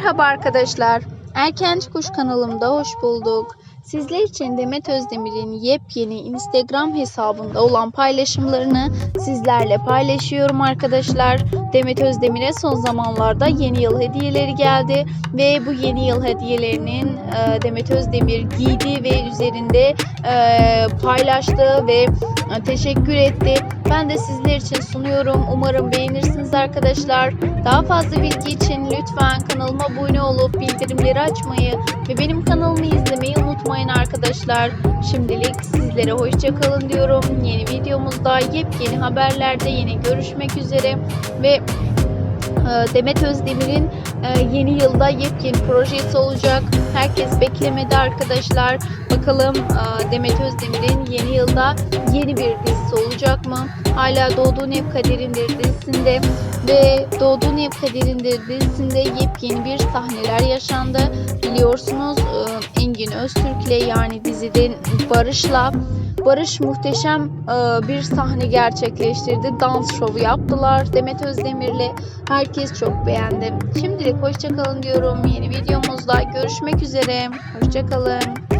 Merhaba arkadaşlar. Erkenci Kuş kanalımda hoş bulduk. Sizler için Demet Özdemir'in yepyeni Instagram hesabında olan paylaşımlarını sizlerle paylaşıyorum arkadaşlar. Demet Özdemir'e son zamanlarda yeni yıl hediyeleri geldi ve bu yeni yıl hediyelerinin e, Demet Özdemir giydi ve üzerinde e, paylaştı ve teşekkür etti. Ben de sizler için sunuyorum. Umarım beğenirsiniz arkadaşlar. Daha fazla bilgi için lütfen kanalıma abone olup bildirimleri açmayı ve benim kanalımı izlemeyi unutmayın arkadaşlar. Şimdilik sizlere hoşça kalın diyorum. Yeni videomuzda yepyeni haberlerde yine görüşmek üzere ve Demet Özdemir'in e, yeni yılda yepyeni projesi olacak. Herkes beklemedi arkadaşlar. Bakalım e, Demet Özdemir'in yeni yılda yeni bir dizisi olacak mı? Hala Doğduğun Ev Kaderindir dizisinde ve Doğduğun Ev Kaderindir dizisinde yepyeni bir sahneler yaşandı. Biliyorsunuz e, Engin Öztürk'le yani diziden Barış'la Barış muhteşem e, bir sahne gerçekleştirdi. Dans şovu yaptılar Demet Özdemir'le. Herkes çok beğendi. Şimdilik hoşçakalın diyorum. Yeni videomuzda görüşmek üzere. Hoşçakalın.